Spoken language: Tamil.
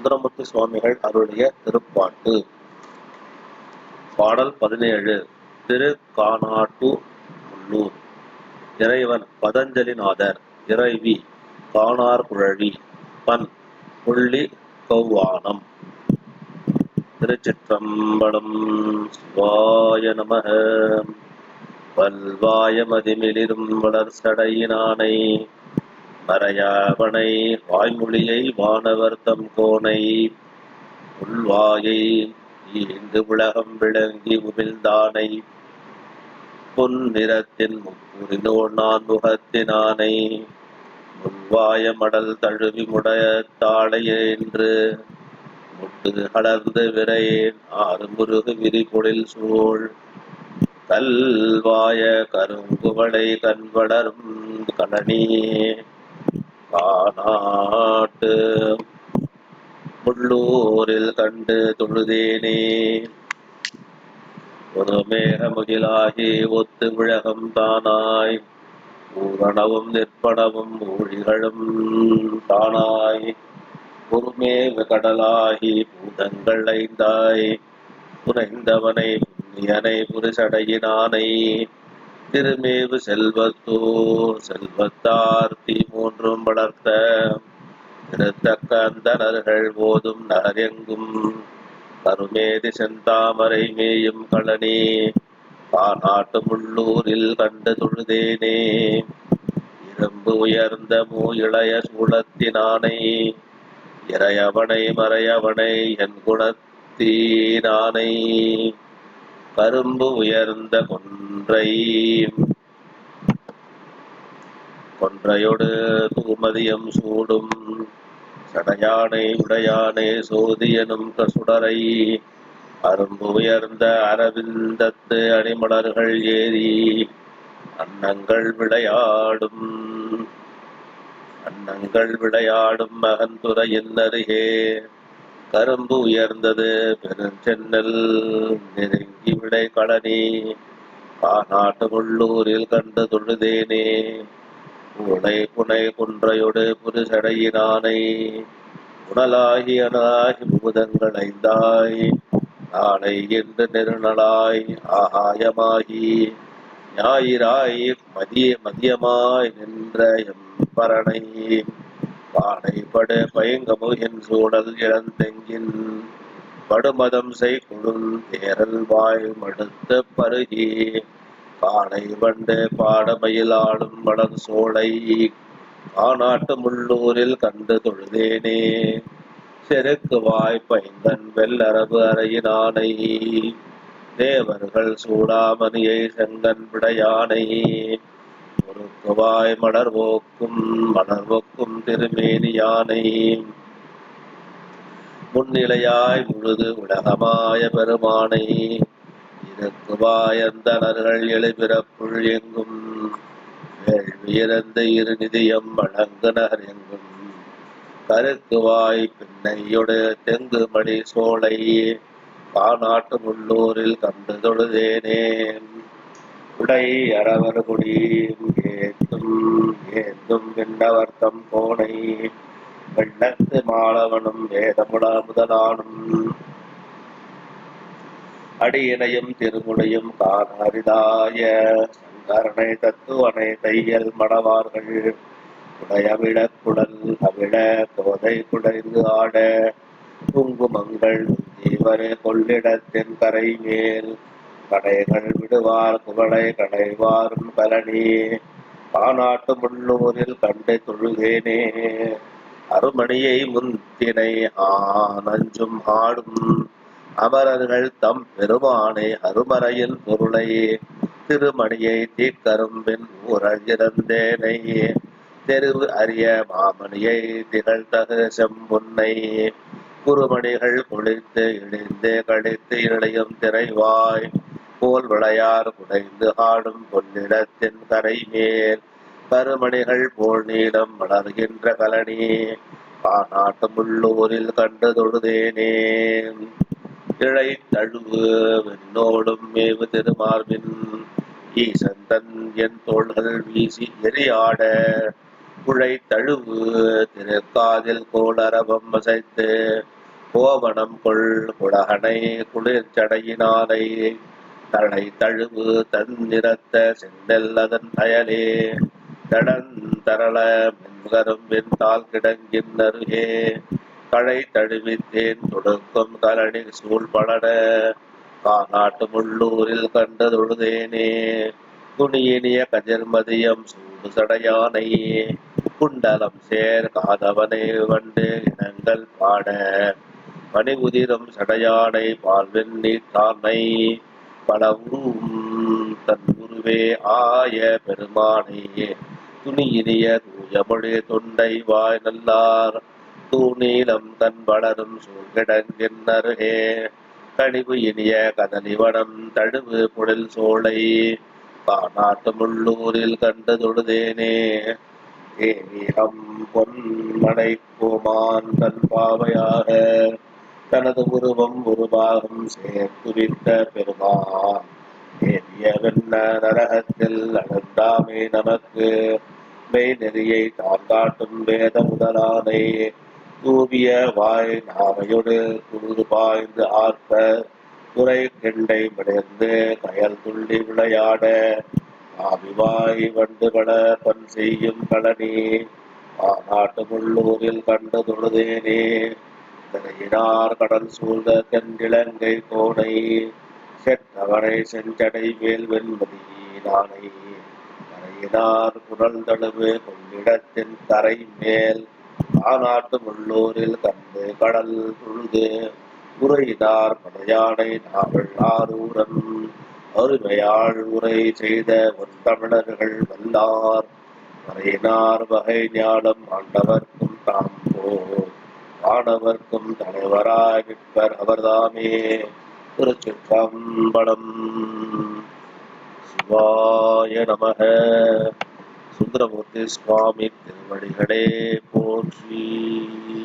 சுந்தரமுத்து சுவாமிகள் அருளிய திருப்பாட்டு. பாடல் பதினேழு. திரு காணாட்டு உள்ளூர் இறைவன் பதஞ்சலிநாதர் இறைவி காணார் குழவி பன் புள்ளி கௌவானம். திருச்சிற்றம்பலம் சிவாய நமக. பல்வாய மதிமிலிரும் வளர் சடையினானை மறையாவனை வாய்மொழியை வானவர் தம் கோனை உள்வாயை இங்கு உலகம் விளங்கி உமிழ்ந்தானை. பொன்னிறத்தின் முப்புரினோர் நான் முகத்தினானை முன்வாய மடல் தழுவி முடைய தாளையென்று முட்டு கலர்ந்து விரையேன் ஆறு முருகு விரிபொழில் சூழ். கல்வாய கருங்குவளை கண்வளரும் கணனி. காணாட்டு. முள்ளூரில் கண்டு தொழுதேனே. ஒரு மேகமுகிலாகி ஒத்து விழகம் தானாய். ஊரணவும் நிற்பனவும் ஊழிகளும் தானாய். பொறுமேவு கடலாகி பூதங்கள் ஐந்தாய். புனைந்தவனை புண்ணியனை புரிசடையினானை. திருமேவு செல்வத்தோர் செல்வத்தார்த்தி மூன்றும் வளர்த்த திருத்தக்க அந்தனர்கள் போதும் நகரெங்கும் கருமேதி செந்தாமரை மேயும் களனி பாநாட்டு முள்ளூரில் கண்டு தொழுதேனே. இரும்பு உயர்ந்த மூ இளைய சூழத்தினானை இறையவனை மறையவனை என் குணத்தீனானை. கரும்பு உயர்ந்த கொன்றை கொன்றையொடு தூமதியம் சூடும். சடையானை உடையானே சோதியனும் கசுடரை. அரும்பு உயர்ந்த அரவிந்தத்து அணிமலர்கள் ஏறி அன்னங்கள் விளையாடும். அன்னங்கள் விளையாடும் மகந்துரையின் அருகே கரும்பு உயர்ந்தது பெருஞ்சென்னல். நெருங்கி விடை களனி காநாட்டு உள்ளூரில் கண்டு தொழுதேனே. உடை புனை குன்றையொடு புரிசடையினானை. உடலாகி அனாகி முகுதங்கள் ஐந்தாய். நாளை என்று நெருநலாய் ஆகாயமாகி. ஞாயிறாய் மதிய மதியமாய் நின்ற எம் பரணை. பயங்கமுகின் சூழல் இளந்தெங்கின். படுமதம் செய் குழும் தேரல் வாய் மடுத்த பருகி. பானை வண்டு பாடமயிலாடும் ஆடும் சோலை ஆநாட்டு முள்ளூரில் கண்டு தொழுதேனே. செருக்கு வாய் பைங்கன் வெள்ளரபு அறையினானை தேவர்கள் சூடாமணியை செங்கன் விடையானை. முறுக்குவாய் மலர்வோக்கும் மலர்வோக்கும் திருமேனி யானை முன்னிலையாய் முழுது உலகமாய பெருமானை இருக்குவாயந்தனர்கள் எழுபிறப்புள் எங்கும் வேள்வியிறந்த இரு நிதியம் வழங்குனர் எங்கும். கருக்குவாய் பின்னையுடைய தெங்கு மணி சோலை பாநாட்டு முள்ளூரில் கண்டு தொழுதேனே உடை அறவர் குடி ஏத்தும் ஏத்தும் விண்ணவர்த்தம் கோணை வெள்ளத்து மாளவனும் வேதமுடா முதலானும். அடியினையும் திருமுனையும் காணறிதாய சங்கரனை தத்துவனை தையல் மடவார்கள் குடையவிட குடல் அவிட கோதை குடைந்து ஆட. குங்குமங்கள் இவர் கொள்ளிடத்தின் கரை மேல். கடைகள் விடுவார் புகழை கடைவாரும் கலனி பாநாட்டு முன்னூரில் கண்டு தொழுகேனே அருமணியை முன்தினை ஆனஞ்சும் ஆடும் அமரர்கள் தம் பெருமானை அருமறையின் பொருளை திருமணியை தீக்கரும்பின் ஊரகிருந்தேனை தெருவு அறிய மாமணியை திகழ்தகு செம்புன்னை. குறுமணிகள் குளித்து இழிந்து கழித்து இளையும் திரைவாய். போல் விளையார் குடைந்து ஆடும் பொன்னிடத்தின் கரை மேல் கருமணிகள் போல் நீளம் வளர்கின்ற கலனி காநாட்டு முள்ளூரில் கண்டு தொழுதேனே. இழை தழுவு வெண்ணோடும் மேவு திருமார்பின் ஈசந்தன் என் தோள்கள் வீசி எரியாட. குழை தழுவு திருக்காதில் கோளரபம் அசைத்து கோவணம் கொள் குடகனை குளிர் சடையினாலை. தழை தழுவு தன் நிறத்த செந்தல் அதன் அயலே தடன் கிடங்கின் அருகே. களை தழுவித்தேன் தொடுக்கும் கலனி சூழ் பலட காநாட்டு முள்ளூரில் கண்டு தொழுதேனே துணியினிய கதிர்மதியம் சூடு சடையானை. குண்டலம் சேர் காதவனை வண்டு இனங்கள் பாட. பனிபுதிரும் சடையானை பால்வெண் நீட்டானை பல உருவும் தன் உருவே ஆய பெருமானையே துணியினிய தூயமொழி தொண்டை வாய் நல்லார். தூணீலம் தன் வளரும் சூழ்கிடங்கின் கழிவு கனிவு இனிய கதலிவனம் தழுவு புழல் சோலை. காநாட்டு முள்ளூரில் கண்டு தொழுதேனே. தேவியம் பொன்மனை கோமான் தன் பாவையாக. தனது உருவம் உருவாகும் சேர்த்துரித்த பெருமான். தேவிய நரகத்தில் அழுந்தாமே நமக்கு மெய் நெறியை தான் காட்டும் வேத முதலானை தூவிய வாய் நாமையொடு குளிர் பாய்ந்து ஆர்ப்ப துறை கெண்டை மிடர்ந்து கயல் துள்ளி விளையாட ஆவிவாய் வண்டு பட பன் செய்யும் களனி ஆநாட்டு முள்ளூரில் கண்டு தொழுதேனே. திரையினார் கடல் சூழ்ந்த தென்னிலங்கை கோடை செற்றவரை செஞ்சடை வேல் வெண்மதி நானை. கரையினார் குரல் தழுவு கொள்ளிடத்தின் கரை மேல் தானாட்டு முள்ளூரில் கண்டு கடல் பொழுது உரையினார் படையானை நாவல் ஆரூரன். அருமையாள் உரை செய்த ஒரு தமிழர்கள் வல்லார். மறையினார் வகை ஞானம் ஆண்டவர்க்கும் தாம் போ. ஆடவர்க்கும் தலைவராய் நிற்பர் அவர்தாமே. திருச்சிற்றம்பலம். சிவாய நமக. சுந்தரமூர்த்தி சுவாமி திருவடிகளே போற்றி.